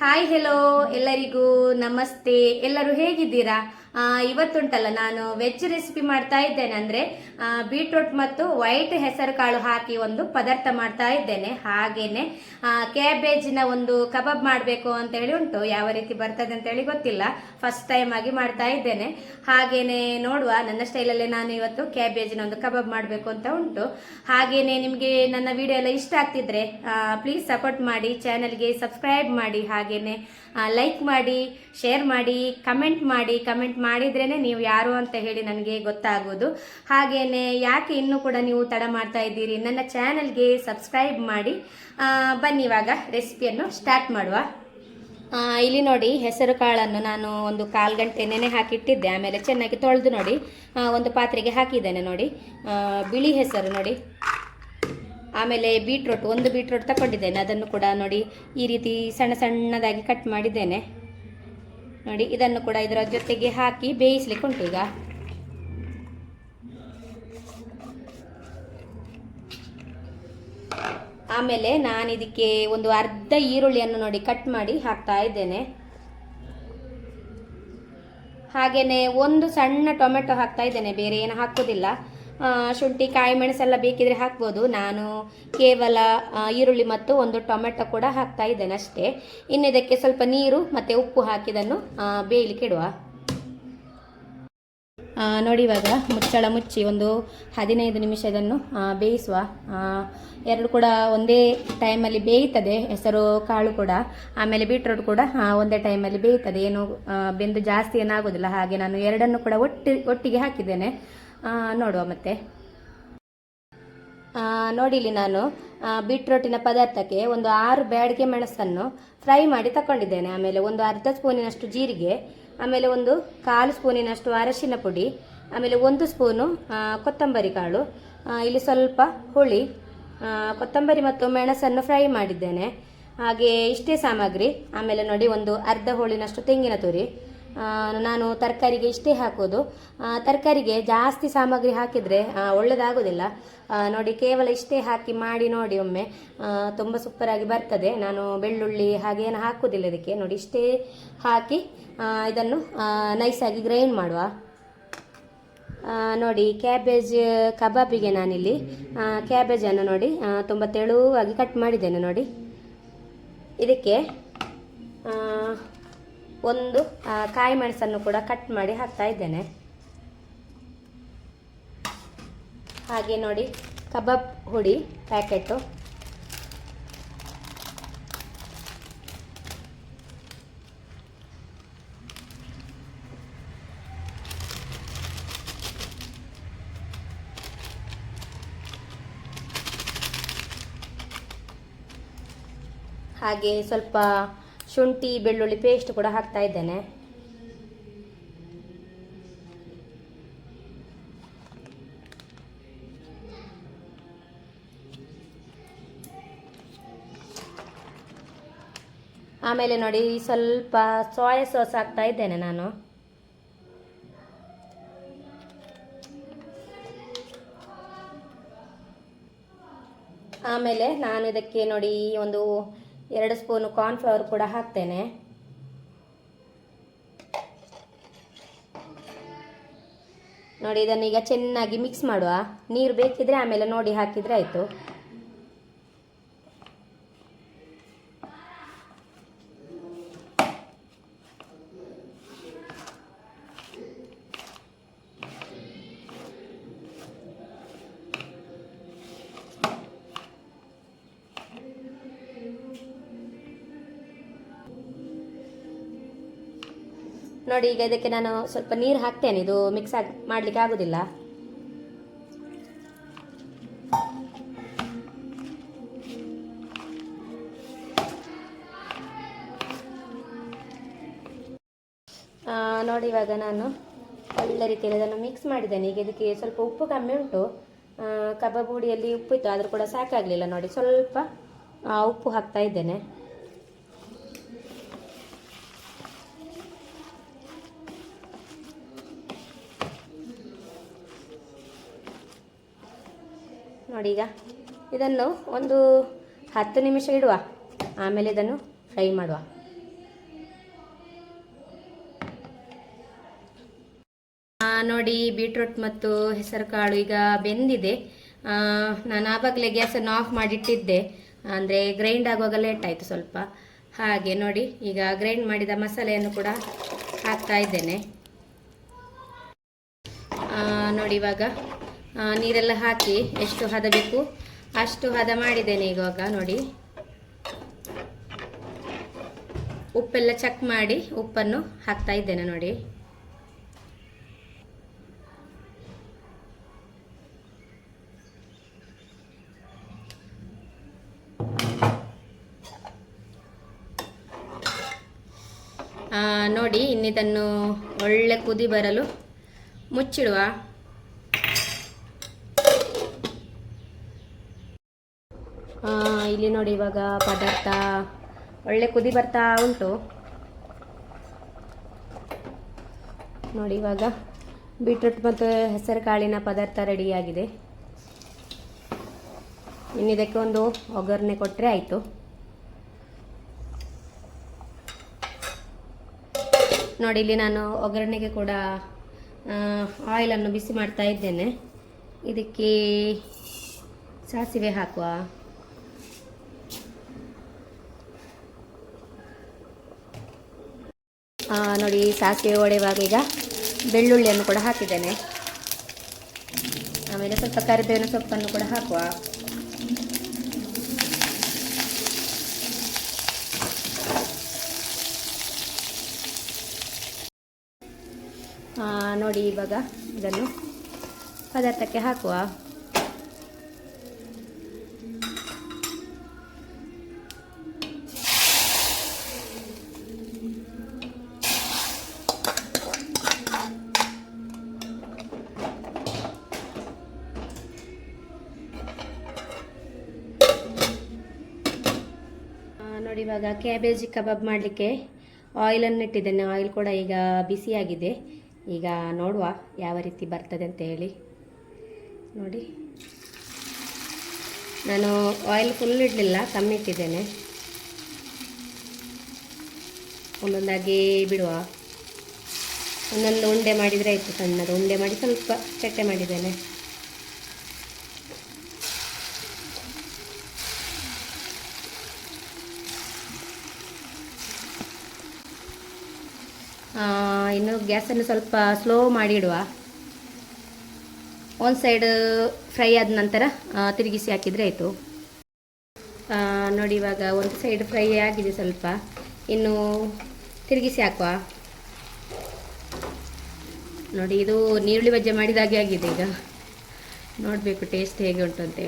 Hi hello ಎಲ್ಲರಿಗೂ ನಮಸ್ತೆ. ಎಲ್ಲರೂ ಹೇಗಿದ್ದೀರಾ? ಇವತ್ತುಂಟಲ್ಲ, ನಾನು ವೆಜ್ ರೆಸಿಪಿ ಮಾಡ್ತಾ ಇದ್ದೇನೆ. ಅಂದ್ರೆ ಬೀಟ್ರೂಟ್ ಮತ್ತು ವೈಟ್ ಹೆಸರು ಕಾಳು ಹಾಕಿ ಒಂದು ಪದಾರ್ಥ ಮಾಡ್ತಾ ಇದ್ದೇನೆ. ಹಾಗೇನೆ ಕ್ಯಾಬೇಜಿನ ಒಂದು ಕಬಾಬ್ ಮಾಡಬೇಕು ಅಂತ ಹೇಳಿ ಉಂಟು. ಯಾವ ರೀತಿ ಬರ್ತದೆ ಅಂತ ಹೇಳಿ ಗೊತ್ತಿಲ್ಲ. ಫಸ್ಟ್ ಟೈಮ್ ಆಗಿ ಮಾಡ್ತಾ ಇದ್ದೇನೆ. ಹಾಗೇನೆ ನೋಡುವ, ನನ್ನ ಸ್ಟೈಲಲ್ಲೇ ನಾನು ಇವತ್ತು ಕ್ಯಾಬೇಜಿನ ಒಂದು ಕಬಾಬ್ ಮಾಡಬೇಕು ಅಂತ ಉಂಟು. ಹಾಗೇನೆ ನಿಮಗೆ ನನ್ನ ವಿಡಿಯೋ ಎಲ್ಲ ಇಷ್ಟ ಆಗ್ತಿದ್ರೆ ಪ್ಲೀಸ್ ಸಪೋರ್ಟ್ ಮಾಡಿ ಚಾನಲ್ಗೆ ಸಬ್ಸ್ಕ್ರೈಬ್ ಮಾಡಿ, ಹಾಗೇನೆ ಲೈಕ್ ಮಾಡಿ ಶೇರ್ ಮಾಡಿ ಕಮೆಂಟ್ ಮಾಡಿ ಕಮೆಂಟ್ ಮಾಡಿದ್ರೇನೆ ನೀವು ಯಾರು ಅಂತ ಹೇಳಿ ನನಗೆ ಗೊತ್ತಾಗೋದು. ಹಾಗೇನೆ ಯಾಕೆ ಇನ್ನೂ ಕೂಡ ನೀವು ತಡ ಮಾಡ್ತಾ ಇದ್ದೀರಿ? ನನ್ನ ಚಾನಲ್ಗೆ ಸಬ್ಸ್ಕ್ರೈಬ್ ಮಾಡಿ. ಬನ್ನಿ ಇವಾಗ ರೆಸಿಪಿಯನ್ನು ಸ್ಟಾರ್ಟ್ ಮಾಡುವ. ಇಲ್ಲಿ ನೋಡಿ ಹೆಸರು ಕಾಳನ್ನು ನಾನು ಒಂದು ಕಾಲು ಗಂಟೆ ನೆನೆ ಹಾಕಿಟ್ಟಿದ್ದೆ. ಆಮೇಲೆ ಚೆನ್ನಾಗಿ ತೊಳೆದು ನೋಡಿ. ಒಂದು ಪಾತ್ರೆಗೆ ಹಾಕಿದ್ದೇನೆ ನೋಡಿ. ಬಿಳಿ ಹೆಸರು ನೋಡಿ. ಆಮೇಲೆ ಬೀಟ್ರೋಟ್, ಒಂದು ಬೀಟ್ರೋಟ್ ತಗೊಂಡಿದ್ದೇನೆ ಅದನ್ನು ಕೂಡ ನೋಡಿ ಈ ರೀತಿ ಸಣ್ಣ ಸಣ್ಣದಾಗಿ ಕಟ್ ಮಾಡಿದ್ದೇನೆ. ನೋಡಿ, ಇದನ್ನು ಕೂಡ ಇದರ ಜೊತೆಗೆ ಹಾಕಿ ಬೇಯಿಸ್ಲಿಕ್ಕೆ ಉಂಟು ಈಗ. ಆಮೇಲೆ ನಾನು ಇದಕ್ಕೆ ಒಂದು ಅರ್ಧ ಈರುಳ್ಳಿಯನ್ನು ನೋಡಿ ಕಟ್ ಮಾಡಿ ಹಾಕ್ತಾ ಇದ್ದೇನೆ. ಹಾಗೆಯೇ ಒಂದು ಸಣ್ಣ ಟೊಮೆಟೊ ಹಾಕ್ತಾ ಇದ್ದೇನೆ, ಬೇರೆ ಏನು ಹಾಕೋದಿಲ್ಲ. ಶುಂಠಿ, ಕಾಯಿ, ಮೆಣಸೆಲ್ಲ ಬೇಕಿದ್ರೆ ಹಾಕ್ಬೋದು. ನಾನು ಕೇವಲ ಈರುಳ್ಳಿ ಮತ್ತು ಒಂದು ಟೊಮೆಟೊ ಕೂಡ ಹಾಕ್ತಾ ಇದ್ದೇನೆ ಅಷ್ಟೇ. ಇನ್ನು ಇದಕ್ಕೆ ಸ್ವಲ್ಪ ನೀರು ಮತ್ತು ಉಪ್ಪು ಹಾಕಿದನ್ನು ಬೇಯಲಿಕ್ಕೆ ಇಡುವ. ನೋಡಿ ಇವಾಗ ಮುಚ್ಚಳ ಮುಚ್ಚಿ ಒಂದು ಹದಿನೈದು ನಿಮಿಷ ಇದನ್ನು ಬೇಯಿಸುವ. ಎರಡು ಕೂಡ ಒಂದೇ ಟೈಮಲ್ಲಿ ಬೇಯ್ತದೆ, ಹೆಸರು, ಕಾಳು ಕೂಡ. ಆಮೇಲೆ ಬೀಟ್ರೋಟ್ ಕೂಡ ಒಂದೇ ಟೈಮಲ್ಲಿ ಬೇಯ್ತದೆ. ಏನು ಬೆಂದು ಜಾಸ್ತಿ ಏನಾಗೋದಿಲ್ಲ. ಹಾಗೆ ನಾನು ಎರಡನ್ನು ಕೂಡ ಒಟ್ಟಿ, ಒಟ್ಟಿಗೆ ಹಾಕಿದ್ದೇನೆ. ನೋಡುವ ಮತ್ತೆ. ನೋಡಿಲಿ ನಾನು ಬೀಟ್ರೋಟಿನ ಪದಾರ್ಥಕ್ಕೆ ಒಂದು ಆರು ಬ್ಯಾಡಿಗೆ ಮೆಣಸನ್ನು ಫ್ರೈ ಮಾಡಿ ತಗೊಂಡಿದ್ದೇನೆ ಆಮೇಲೆ ಒಂದು ಅರ್ಧ ಸ್ಪೂನಿನಷ್ಟು ಜೀರಿಗೆ, ಆಮೇಲೆ ಒಂದು ಕಾಲು ಸ್ಪೂನಿನಷ್ಟು ಅರಶಿನ ಪುಡಿ, ಆಮೇಲೆ ಒಂದು ಸ್ಪೂನು ಕೊತ್ತಂಬರಿ ಕಾಳು ಇಲ್ಲಿ ಸ್ವಲ್ಪ ಹುಳಿ ಕೊತ್ತಂಬರಿ ಮತ್ತು ಮೆಣಸನ್ನು ಫ್ರೈ ಮಾಡಿದ್ದೇನೆ. ಹಾಗೆ ಇಷ್ಟೇ ಸಾಮಗ್ರಿ, ಆಮೇಲೆ ನೋಡಿ ಒಂದು ಅರ್ಧ ಹೋಳಿನಷ್ಟು ತೆಂಗಿನ ತುರಿ ನಾನು ತರಕಾರಿಗೆ ಇಷ್ಟೇ ಹಾಕೋದು. ತರಕಾರಿಗೆ ಜಾಸ್ತಿ ಸಾಮಗ್ರಿ ಹಾಕಿದರೆ ಒಳ್ಳೆಯದಾಗೋದಿಲ್ಲ ನೋಡಿ, ಕೇವಲ ಇಷ್ಟೇ ಹಾಕಿ ಮಾಡಿ ನೋಡಿ ಒಮ್ಮೆ ತುಂಬ ಸೂಪರಾಗಿ ಬರ್ತದೆ. ನಾನು ಬೆಳ್ಳುಳ್ಳಿ ಹಾಗೇನು ಹಾಕೋದಿಲ್ಲ ಇದಕ್ಕೆ. ನೋಡಿ, ಇಷ್ಟೇ ಹಾಕಿ ಇದನ್ನು ನೈಸಾಗಿ ಗ್ರೈಂಡ್ ಮಾಡುವ. ನೋಡಿ ಕ್ಯಾಬೇಜ್ ಕಬಾಬಿಗೆ ನಾನಿಲ್ಲಿ ಕ್ಯಾಬೇಜನ್ನು ನೋಡಿ ತುಂಬ ತೆಳುವಾಗಿ ಕಟ್ ಮಾಡಿದ್ದೇನೆ ನೋಡಿ. ಇದಕ್ಕೆ ಒಂದು ಕಾಯಿ ಮೆಣಸನ್ನು ಕೂಡ ಕಟ್ ಮಾಡಿ ಹಾಕ್ತಾ ಇದ್ದೇನೆ. ಹಾಗೆ ನೋಡಿ, ಕಬಾಬ್ ಹುಡಿ, ಪ್ಯಾಕೆಟು. ಹಾಗೆ ಸ್ವಲ್ಪ ಶುಂಠಿ, ಬೆಳ್ಳುಳ್ಳಿ ಪೇಸ್ಟ್ ಕೂಡ ಹಾಕ್ತಾ ಇದ್ದೇನೆ. ಆಮೇಲೆ ನೋಡಿ ಸ್ವಲ್ಪ ಸೋಯಾ ಸಾಸ್ ಹಾಕ್ತಾ ಇದ್ದೇನೆ ನಾನು. ಆಮೇಲೆ ನಾನು ಇದಕ್ಕೆ ನೋಡಿ, ಒಂದು ಎರಡು ಸ್ಪೂನು ಕಾರ್ನ್ಫ್ಲವರ್ ಕೂಡ ಹಾಕ್ತೇನೆ. ನೋಡಿ ಇದನ್ನು ಈಗ ಚೆನ್ನಾಗಿ ಮಿಕ್ಸ್ ಮಾಡುವ. ನೀರು ಬೇಕಿದ್ರೆ ಆಮೇಲೆ ನೋಡಿ ಹಾಕಿದರೆ ಆಯಿತು. ನೋಡಿ, ಈಗ ಇದಕ್ಕೆ ನಾನು ಸ್ವಲ್ಪ ನೀರು ಹಾಕ್ತೇನೆ. ಇದು ಮಿಕ್ಸ್ ಆಗಿ ಮಾಡಲಿಕ್ಕೆ ಆಗೋದಿಲ್ಲ. ನೋಡಿ, ಇವಾಗ ನಾನು ಒಳ್ಳೆ ರೀತಿಯಲ್ಲಿ ಅದನ್ನು ಮಿಕ್ಸ್ ಮಾಡಿದ್ದೇನೆ. ಈಗ ಇದಕ್ಕೆ ಸ್ವಲ್ಪ ಉಪ್ಪು ಕಮ್ಮಿ ಉಂಟು. ಕಬಾಬ್ ಹುಡಿಯಲ್ಲಿ ಉಪ್ಪು ಇತ್ತು ಆದರೂ ಕೂಡ ಸಾಕಾಗಲಿಲ್ಲ ನೋಡಿ. ಸ್ವಲ್ಪ ಉಪ್ಪು ಹಾಕ್ತಾ ಇದ್ದೇನೆ. ನೋಡಿ ಈಗ. ಇದನ್ನು ಒಂದು ಹತ್ತು ನಿಮಿಷ ಇಡುವ. ಆಮೇಲೆ ಇದನ್ನು ಫ್ರೈ ಮಾಡುವ. ನೋಡಿ ಬೀಟ್ರೂಟ್ ಮತ್ತು ಹೆಸರುಕಾಳು ಈಗ ಬೆಂದಿದೆ. ನಾನು ಆವಾಗಲೇ ಗ್ಯಾಸನ್ನು ಆಫ್ ಮಾಡಿಟ್ಟಿದ್ದೆ. ಅಂದರೆ ಗ್ರೈಂಡ್ ಆಗುವಾಗ ಲೇಟ್ ಆಯಿತು ಸ್ವಲ್ಪ. ಹಾಗೆ ನೋಡಿ, ಈಗ ಗ್ರೈಂಡ್ ಮಾಡಿದ ಮಸಾಲೆಯನ್ನು ಕೂಡ ಹಾಕ್ತಾ ಇದ್ದೇನೆ. ನೋಡಿ ಇವಾಗ ನೀರೆಲ್ಲ ಹಾಕಿ ಎಷ್ಟು ಹದ ಬೇಕು ಅಷ್ಟು ಹದ ಮಾಡಿದ್ದೇನೆ ಇವಾಗ, ನೋಡಿ. ಉಪ್ಪೆಲ್ಲ ಚೆಕ್ ಮಾಡಿ ಉಪ್ಪನ್ನು ಹಾಕ್ತಾ ಇದ್ದೇನೆ, ನೋಡಿ. ನೋಡಿ, ಇನ್ನಿದನ್ನು ಒಳ್ಳೆ ಕುದಿ ಬರಲು ಮುಚ್ಚಿಡುವ. ಇಲ್ಲಿ ನೋಡಿ ಇವಾಗ ಪದಾರ್ಥ, ಒಳ್ಳೆ ಕುದಿ ಬರ್ತಾ ಉಂಟು. ನೋಡಿ ಇವಾಗ ಬೀಟ್ರೂಟ್ ಮತ್ತು ಹೆಸರು ಕಾಳಿನ ಪದಾರ್ಥ ರೆಡಿಯಾಗಿದೆ. ಇನ್ನಿದಕ್ಕೆ ಒಂದು ಒಗ್ಗರಣೆ ಕೊಟ್ಟರೆ ಆಯಿತು. ನೋಡಿ, ಇಲ್ಲಿ ನಾನು ಒಗ್ಗರಣೆಗೆ ಕೂಡ ಆಯಿಲನ್ನು ಬಿಸಿ ಮಾಡ್ತಾ ಇದ್ದೇನೆ. ಇದಕ್ಕೆ ಸಾಸಿವೆ ಹಾಕುವ. ನೋಡಿ ಸಾಸಿವೆ ಒಡೆಯುವಾಗ ಈಗ ಬೆಳ್ಳುಳ್ಳಿಯನ್ನು ಕೂಡ ಹಾಕಿದ್ದೇನೆ. ಆಮೇಲೆ ಸ್ವಲ್ಪ ಕರಿಬೇವಿನ ಸೊಪ್ಪನ್ನು ಕೂಡ ಹಾಕುವ. ನೋಡಿ, ಇವಾಗ ಇದನ್ನು ಪದಾರ್ಥಕ್ಕೆ ಹಾಕುವ. ಇವಾಗ ಕ್ಯಾಬೇಜ್ ಕಬಾಬ್ ಮಾಡಲಿಕ್ಕೆ ಆಯಿಲನ್ನು ಇಟ್ಟಿದ್ದೇನೆ. ಆಯಿಲ್ ಕೂಡ ಈಗ ಬಿಸಿಯಾಗಿದೆ ಈಗ ನೋಡುವ ಯಾವ ರೀತಿ ಬರ್ತದೆ ಅಂತ ಹೇಳಿ. ನೋಡಿ. ನಾನು ಆಯಿಲ್ ಫುಲ್ ಇಡಲಿಲ್ಲ, ಕಮ್ಮಿ ಇಟ್ಟಿದ್ದೇನೆ. ಒಂದೊಂದಾಗಿ ಬಿಡುವ. ಒಂದೊಂದು ಉಂಡೆ ಮಾಡಿದರೆ ಆಯಿತು ಸಣ್ಣದು. ಉಂಡೆ ಮಾಡಿ ಸ್ವಲ್ಪ ಚಟ್ಟೆ ಮಾಡಿದ್ದೇನೆ. ಇನ್ನು ಗ್ಯಾಸನ್ನು ಸ್ವಲ್ಪ ಸ್ಲೋ ಮಾಡಿಡುವ. ಒಂದು ಸೈಡ್ ಫ್ರೈ ಆದ ನಂತರ ತಿರುಗಿಸಿ ಹಾಕಿದರೆ ಆಯಿತು. ನೋಡಿ ಇವಾಗ ಒಂದು ಸೈಡ್ ಫ್ರೈ ಆಗಿದೆ ಸ್ವಲ್ಪ. ಇನ್ನು ತಿರುಗಿಸಿ ಹಾಕುವ. ನೋಡಿ, ಇದು ನೀರುಳ್ಳಿ ಬಜ್ಜೆ ಮಾಡಿದಾಗೆ ಆಗಿದೆ ಈಗ. ನೋಡಬೇಕು, ಟೇಸ್ಟ್ ಹೇಗೆ ಉಂಟು ಅಂತ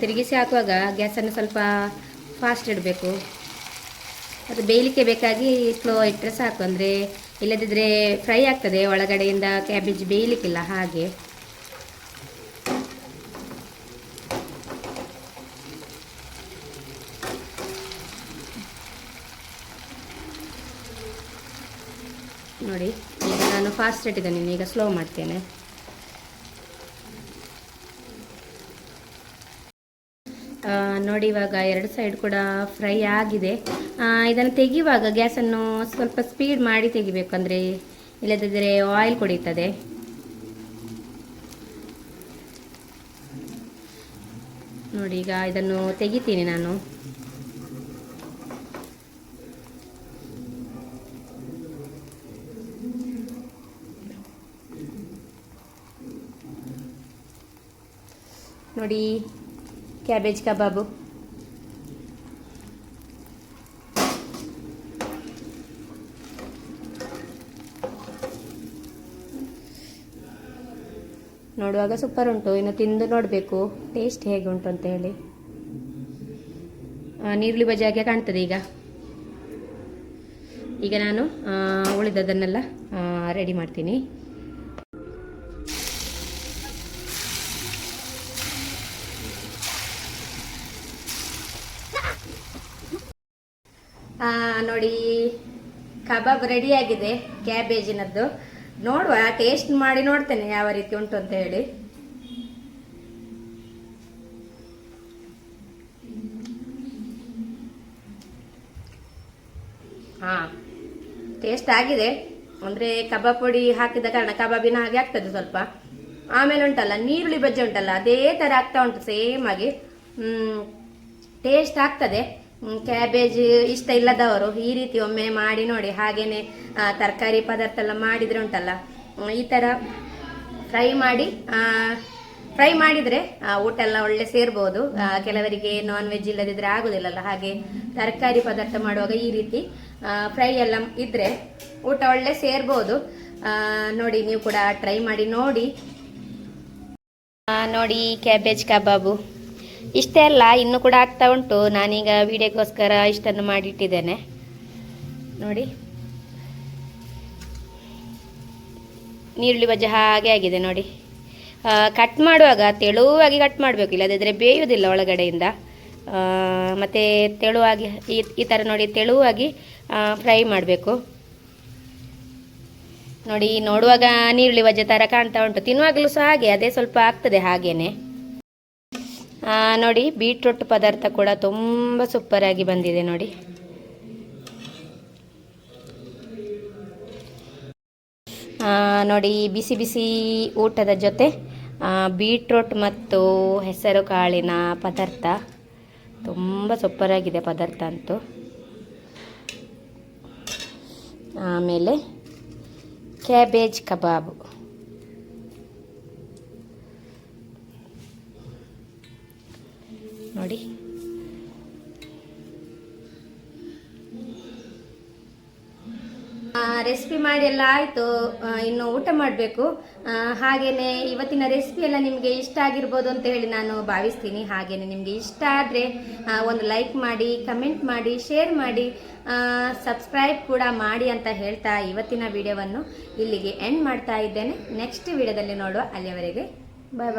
ತಿರುಗಿಸಿ ಹಾಕುವಾಗ ಗ್ಯಾಸನ್ನು ಸ್ವಲ್ಪ ಫಾಸ್ಟ್ ಇಡಬೇಕು. ಅದು ಬೇಯಲಿಕ್ಕೆ ಬೇಕಾಗಿ ಸ್ಲೋ ಇಟ್ಟರೆ ಸಾಕು. ಅಂದರೆ ಇಲ್ಲದಿದ್ದರೆ ಫ್ರೈ ಆಗ್ತದೆ. ಒಳಗಡೆಯಿಂದ ಕ್ಯಾಬೇಜ್ ಬೇಯಲಿಕ್ಕಿಲ್ಲ ಹಾಗೆ. ನೋಡಿ, ಈಗ ನಾನು ಫಾಸ್ಟ್ ಇಟ್ಟಿದ್ದೇನೆ. ಈಗ ಸ್ಲೋ ಮಾಡ್ತೇನೆ. ನೋಡಿ ಇವಾಗ ಎರಡು ಸೈಡ್ ಕೂಡ ಫ್ರೈ ಆಗಿದೆ. ಇದನ್ನು ತೆಗೆಯುವಾಗ ಗ್ಯಾಸನ್ನು ಸ್ವಲ್ಪ ಸ್ಪೀಡ್ ಮಾಡಿ ತೆಗಿಬೇಕು ಅಂದರೆ ಇಲ್ಲದಿದ್ದರೆ ಆಯಿಲ್ ಕುಡಿಯುತ್ತದೆ. ನೋಡಿ ಈಗ ಇದನ್ನು ತೆಗಿತೀನಿ ನಾನು. ನೋಡಿ ಕ್ಯಾಬೇಜ್ ಕಬಾಬು ನೋಡುವಾಗ ಸೂಪರ್ ಉಂಟು. ಇನ್ನು ತಿಂದು ನೋಡಬೇಕು. ಟೇಸ್ಟ್ ಹೇಗೆ ಉಂಟು ಅಂತ ಹೇಳಿ. ನೀರುಳ್ಳಿ ಬಜ್ಜಿ ಹಾಗೆ ಕಾಣ್ತದೆ ಈಗ. ಈಗ ನಾನು ಉಳಿದದನ್ನೆಲ್ಲ ರೆಡಿ ಮಾಡ್ತೀನಿ. ಕಬಾಬ್ ರೆಡಿಯಾಗಿದೆ, ಕ್ಯಾಬೇಜಿನದ್ದು. ನೋಡುವ ಟೇಸ್ಟ್ ಮಾಡಿ ನೋಡ್ತೇನೆ ಯಾವ ರೀತಿ ಉಂಟು ಅಂತ ಹೇಳಿ. ಹಾಂ ಟೇಸ್ಟ್ ಆಗಿದೆ. ಅಂದರೆ ಕಬಾಬ್ ಪುಡಿ ಹಾಕಿದ ಕಾರಣ ಕಬಾಬಿನ ಹಾಗೆ ಆಗ್ತದೆ ಸ್ವಲ್ಪ. ಆಮೇಲೆ ಉಂಟಲ್ಲ, ನೀರುಳ್ಳಿ ಬಜ್ಜಿ ಉಂಟಲ್ಲ, ಅದೇ ಥರ ಆಗ್ತಾ ಉಂಟು ಸೇಮ್ ಆಗಿ. ಟೇಸ್ಟ್ ಆಗ್ತದೆ. ಕ್ಯಾಬೇಜ್ ಇಷ್ಟ ಇಲ್ಲದವರು ಈ ರೀತಿ ಒಮ್ಮೆ ಮಾಡಿ ನೋಡಿ, ಹಾಗೇನೆ ತರಕಾರಿ ಪದಾರ್ಥ ಎಲ್ಲ ಮಾಡಿದ್ರೆ ಉಂಟಲ್ಲ. ಈ ಥರ ಫ್ರೈ ಮಾಡಿ ಫ್ರೈ ಮಾಡಿದರೆ ಊಟ ಎಲ್ಲ ಒಳ್ಳೆ ಸೇರ್ಬೋದು. ಕೆಲವರಿಗೆ ನಾನ್ ವೆಜ್ ಇಲ್ಲದಿದ್ರೆ ಆಗುದಿಲ್ಲಲ್ಲ. ಹಾಗೆ ತರಕಾರಿ ಪದಾರ್ಥ ಮಾಡುವಾಗ ಈ ರೀತಿ ಫ್ರೈ ಎಲ್ಲ ಇದ್ರೆ ಊಟ ಒಳ್ಳೆ ಸೇರ್ಬೋದು. ನೋಡಿ, ನೀವು ಕೂಡ ಟ್ರೈ ಮಾಡಿ ನೋಡಿ. ನೋಡಿ, ಕ್ಯಾಬೇಜ್ ಕಬಾಬು. ಇಷ್ಟೇ ಅಲ್ಲ, ಇನ್ನೂ ಕೂಡ ಆಗ್ತಾ ಉಂಟು. ನಾನೀಗ ವಿಡಿಯೋಗೋಸ್ಕರ ಇಷ್ಟನ್ನು ಮಾಡಿಟ್ಟಿದ್ದೇನೆ. ನೋಡಿ. ನೀರುಳ್ಳಿ ಬಜೆ ಹಾಗೆ ಆಗಿದೆ, ನೋಡಿ. ಕಟ್ ಮಾಡುವಾಗ ತೆಳುವಾಗಿ ಕಟ್ ಮಾಡಬೇಕು ಇಲ್ಲದಿದ್ದರೆ ಬೇಯುವುದಿಲ್ಲ ಒಳಗಡೆಯಿಂದ. ಮತ್ತು ತೆಳುವಾಗಿ, ಈ ಈ ಥರ ನೋಡಿ ತೆಳುವಾಗಿ ಫ್ರೈ ಮಾಡಬೇಕು. ನೋಡಿ, ನೋಡುವಾಗ ನೀರುಳ್ಳಿ ಬಜ್ಜೆ ಥರ ಕಾಣ್ತಾ ಉಂಟು. ತಿನ್ನುವಾಗಲೂ ಸಹ ಹಾಗೆ, ಅದೇ ಸ್ವಲ್ಪ ಆಗ್ತದೆ ಹಾಗೇನೆ. ನೋಡಿ ಬೀಟ್ರೂಟ್ ಪದಾರ್ಥ ಕೂಡ ತುಂಬ ಸೂಪರಾಗಿ ಬಂದಿದೆ ನೋಡಿ. ನೋಡಿ, ಬಿಸಿ ಬಿಸಿ ಊಟದ ಜೊತೆ ಬೀಟ್ರೂಟ್ ಮತ್ತು ಹೆಸರು ಕಾಳಿನ ಪದಾರ್ಥ. ತುಂಬ ಸೂಪರಾಗಿದೆ ಪದಾರ್ಥ ಅಂತೂ. ಆಮೇಲೆ ಕ್ಯಾಬೇಜ್ ಕಬಾಬು ನೋಡಿ. ರೆಸಿಪಿ ಮಾಡಿ ಎಲ್ಲ ಆಯಿತು. ಇನ್ನು ಊಟ ಮಾಡಬೇಕು. ಹಾಗೆಯೇ ಇವತ್ತಿನ ರೆಸಿಪಿ ಎಲ್ಲ ನಿಮಗೆ ಇಷ್ಟ ಆಗಿರ್ಬೋದು ಅಂತ ಹೇಳಿ ನಾನು ಭಾವಿಸ್ತೀನಿ. ಹಾಗೆಯೇ ನಿಮಗೆ ಇಷ್ಟ ಆದರೆ ಒಂದು ಲೈಕ್ ಮಾಡಿ ಕಮೆಂಟ್ ಮಾಡಿ ಶೇರ್ ಮಾಡಿ ಸಬ್ಸ್ಕ್ರೈಬ್ ಕೂಡ ಮಾಡಿ ಅಂತ ಹೇಳ್ತಾ ಇವತ್ತಿನ ವಿಡಿಯೋವನ್ನು ಇಲ್ಲಿಗೆ ಎಂಡ್ ಮಾಡ್ತಾ ಇದ್ದೇನೆ. ನೆಕ್ಸ್ಟ್ ವಿಡಿಯೋದಲ್ಲಿ ನೋಡುವ ಅಲ್ಲಿಯವರೆಗೆ ಬಾಯ್ ಬಾಯ್